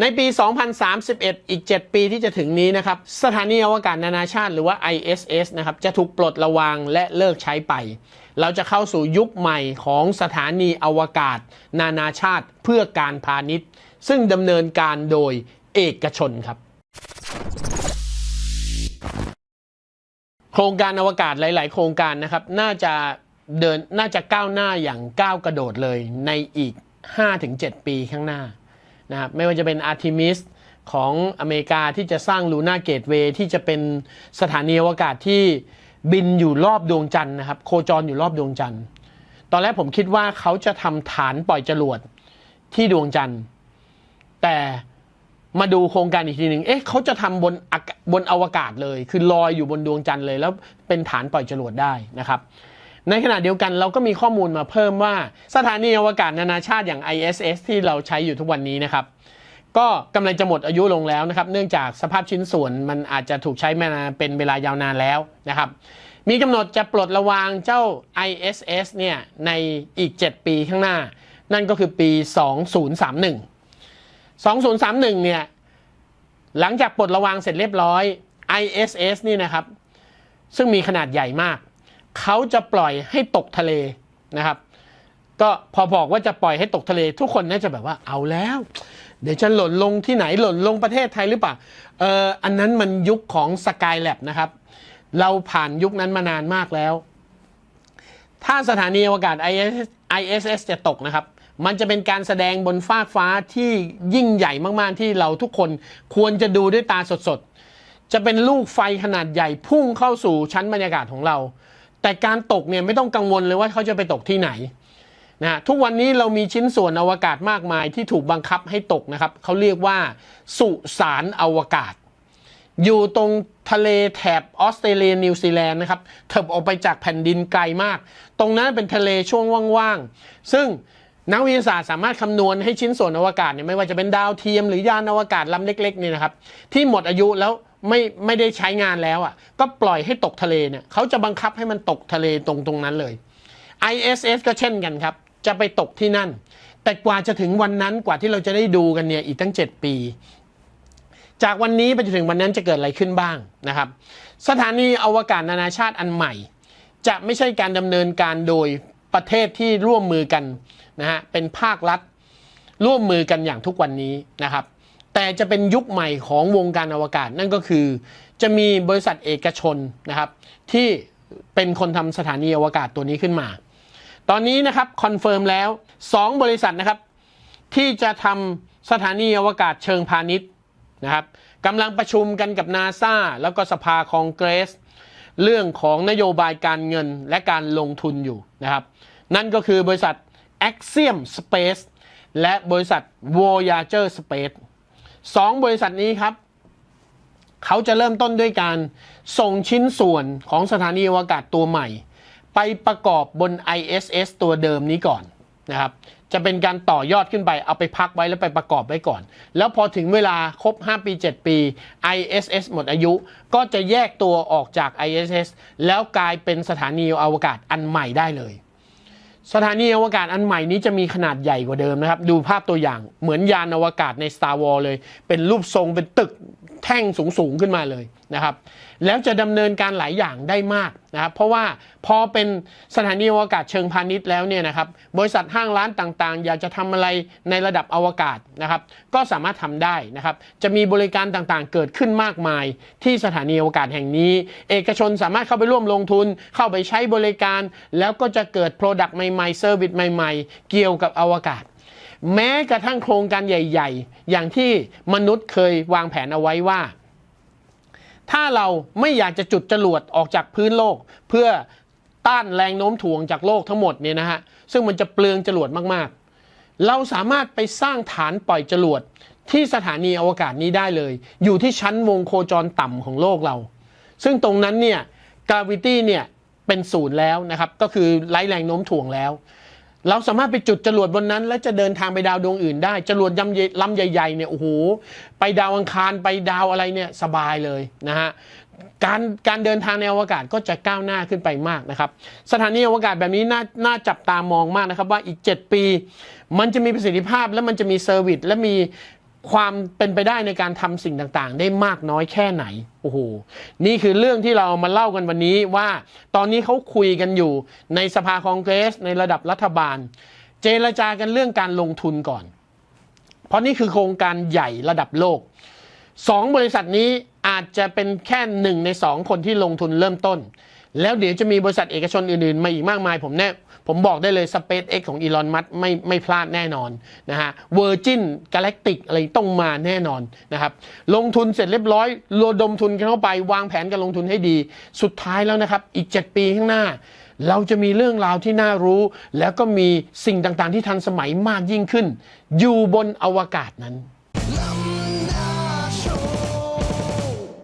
ในปี 2031 อีก 7 ปีที่จะถึงนี้นะครับ สถานีอวกาศนานาชาติหรือว่า ISS นะครับ จะถูกปลดระวางและเลิกใช้ไป เราจะเข้าสู่ยุคใหม่ของสถานีอวกาศ นานาชาติเพื่อการพาณิชย์ ซึ่งดำเนินการโดยเอกชนครับ โครงการอวกาศหลาย ๆ โครงการนะครับ น่าจะเดิน น่าจะก้าวหน้าอย่างก้าวกระโดดเลยในอีก 5-7 ปีข้างหน้า นะครับไม่ว่าจะเป็น Artemis ของอเมริกาที่จะสร้างลูน่าเกตเวย์ที่จะเป็นสถานีอวกาศที่บินอยู่รอบดวงจันทร์นะครับ โคจรอยู่รอบดวงจันทร์ ตอนแรกผมคิดว่าเขาจะทำฐานปล่อยจรวดที่ดวงจันทร์ แต่มาดูโครงการอีกทีหนึ่งเอ๊ะเขาจะทำบนบนอวกาศเลย คือลอยอยู่บนดวงจันทร์เลย แล้วเป็นฐานปล่อยจรวดได้นะครับ ในขณะเดียวกันเราก็มีข้อมูลมาเพิ่มว่าสถานีอวกาศนานาชาติอย่าง ISS ที่เราใช้อยู่ทุกวันนี้นะครับ ก็กำลังจะหมดอายุลงแล้วนะครับ เนื่องจากสภาพชิ้นส่วนมันอาจจะถูกใช้มาเป็นเวลายาวนานแล้วนะครับ มีกำหนดจะปลดระวางเจ้า ISS เนี่ยในอีก 7 ปีข้างหน้า นั่นก็คือปี 2031 2031 เนี่ย หลังจากปลดระวางเสร็จเรียบร้อย ISS นี่นะครับ ซึ่งมีขนาดใหญ่มาก เขาจะปล่อยให้ตกทะเลนะครับ ก็พอบอกว่าจะปล่อยให้ตกทะเล ทุกคนน่าจะแบบว่าเอาแล้ว เดี๋ยวจะหล่นลงที่ไหนหล่นลงประเทศไทยหรือเปล่าเอออันนั้นมันยุคของ Skylab นะครับ เราผ่านยุคนั้นมานานมากแล้ว ถ้าสถานีอวกาศ ISS, ISS จะตกนะครับมันจะเป็นการแสดงบนฟากฟ้าที่ยิ่งใหญ่มากๆ ที่เราทุกคนควรจะดูด้วยตาสดๆ จะเป็นลูกไฟขนาดใหญ่พุ่งเข้าสู่ชั้นบรรยากาศของเรา แต่การตกเนี่ยไม่ต้องกังวลเลยว่าเขาจะไปตกที่ไหนนะทุกวันนี้เรามีชิ้นส่วนอวกาศมากมายที่ถูกบังคับให้ตกนะครับเขาเรียกว่าสุสานอวกาศ อยู่ตรงทะเลแถบออสเตรเลียนิวซีแลนด์นะครับเถิบออกไปจากแผ่นดินไกลมาก ตรงนั้นเป็นทะเลช่วงว่างๆ ซึ่งนักวิทยาศาสตร์สามารถคำนวณให้ชิ้นส่วนอวกาศเนี่ยไม่ว่าจะเป็นดาวเทียมหรือยานอวกาศลำเล็กๆเนี่ยนะครับที่หมดอายุแล้ว ไม่ไม่ได้ใช้งานแล้วอะก็ปล่อยให้ตกทะเลเนี่ยเขาจะบังคับให้มันตกทะเลตรงตรงนั้นเลย ISS ก็เช่นกันครับ จะไปตกที่นั่น แต่กว่าจะถึงวันนั้นกว่าที่เราจะได้ดูกันเนี่ยอีกตั้ง 7 ปี จากวันนี้ไปจนถึงวันนั้นจะเกิดอะไรขึ้นบ้างนะครับ สถานีอวกาศนานาชาติอันใหม่ จะไม่ใช่การดำเนินการโดยประเทศที่ร่วมมือกันนะฮะเป็นภาครัฐร่วมมือกันอย่างทุกวันนี้นะครับ แต่จะเป็นยุคใหม่ของวงการอวกาศนั่นก็คือ จะมีบริษัทเอกชนนะครับ ที่เป็นคนทำสถานีอวกาศตัวนี้ขึ้นมา ตอนนี้นะครับคอนเฟิร์มแล้ว 2 บริษัทนะครับ ที่จะทำสถานีอวกาศเชิงพาณิชย์นะครับกำลังประชุมกันกับนาซาแล้วก็สภาคองเกรส เรื่องของนโยบายการเงินและการลงทุนอยู่นะครับ นั่นก็คือบริษัท Axiom Space และบริษัท Voyager Space สองบริษัทนี้ครับ เขาจะเริ่มต้นด้วยการส่งชิ้นส่วนของสถานีอวกาศตัวใหม่ ไปประกอบบน ISS ตัวเดิมนี้ก่อนนะครับจะเป็นการต่อยอดขึ้นไป เอาไปพักไว้แล้วไปประกอบไว้ก่อน แล้วพอถึงเวลาครบ 5 ปี 7 ปี ISS หมดอายุ ก็จะแยกตัวออกจาก ISS แล้วกลายเป็นสถานีอวกาศอันใหม่ได้เลย สถานีอวกาศอันใหม่นี้จะมีขนาดใหญ่กว่าเดิมนะครับ ดูภาพตัวอย่างเหมือนยานอวกาศใน Star Wars เลย เป็นรูปทรงเป็นตึกแท่งสูงๆขึ้นมาเลย นะครับแล้วจะดำเนินการหลายอย่างได้มากนะครับเพราะว่าพอเป็นสถานีอวกาศเชิงพาณิชย์แล้วเนี่ยนะครับบริษัทห้างร้านต่างๆ อยากจะทำอะไรในระดับอวกาศนะครับก็สามารถทำได้นะครับจะมีบริการต่างๆ เกิดขึ้นมากมาย ที่สถานีอวกาศแห่งนี้ เอกชนสามารถเข้าไปร่วมลงทุนเข้าไปใช้บริการ แล้วก็จะเกิด Product ใหม่ๆ Service ใหม่ ๆ เกี่ยวกับอวกาศแม้กระทั่งโครงการใหญ่ ๆ อย่างที่มนุษย์เคยวางแผนเอาไว้ว่า ถ้าเราไม่อยากจะจุดจรวดออกจากพื้นโลก เพื่อต้านแรงโน้มถ่วงจากโลกทั้งหมดเนี่ยนะฮะซึ่งมันจะเปลืองจรวดมากๆ เราสามารถไปสร้างฐานปล่อยจรวดที่สถานีอวกาศนี้ได้เลย อยู่ที่ชั้นวงโคจรต่ำของโลกเรา ซึ่งตรงนั้นเนี่ยกราวิตี้เนี่ยเป็นศูนย์แล้วนะครับ ก็คือไร้แรงโน้มถ่วงแล้ว เราสามารถไปจุดจรวดบนนั้น และจะเดินทางไปดาวดวงอื่นได้ จรวดยำใหญ่ลำใหญ่ๆเนี่ยโอ้โหไปดาวอังคารไปดาวอะไรเนี่ยสบายเลยนะฮะการการเดินทางในอวกาศก็จะก้าวหน้าขึ้นไปมากนะครับ สถานีอวกาศแบบนี้น่าน่าจับตามองมากนะครับ ว่าอีก 7 ปี มันจะมีประสิทธิภาพและมันจะมีเซอร์วิสและมี ความเป็นไปได้ในการทำสิ่งต่างๆ ได้มากน้อยแค่ไหน โอ้โห นี่คือเรื่องที่เรามาเล่ากันวันนี้ว่า ตอนนี้เขาคุยกันอยู่ในสภาคองเกรสในระดับรัฐบาล เจรจากันเรื่องการลงทุนก่อน เพราะนี่คือโครงการใหญ่ระดับโลกสองบริษัทนี้อาจจะเป็นแค่หนึ่งในสองคนที่ลงทุนเริ่มต้น แล้วเดี๋ยวจะมีบริษัทเอกชนอื่นๆ มาอีกมากมาย ผมแน่ผมบอกได้เลย SpaceX ของอีลอนมัสไม่ไม่พลาดแน่นอนนะฮะ Virgin Galactic อะไรต้องมาแน่นอนนะครับลงทุนเสร็จเรียบร้อยระดมทุนกันเข้าไปวางแผนการลงทุนให้ดี สุดท้ายแล้วนะครับ อีก 7 ปีข้างหน้า เราจะมีเรื่องราวที่น่ารู้ แล้วก็มีสิ่งต่างๆที่ทันสมัยมากยิ่งขึ้น อยู่บนอวกาศนั้น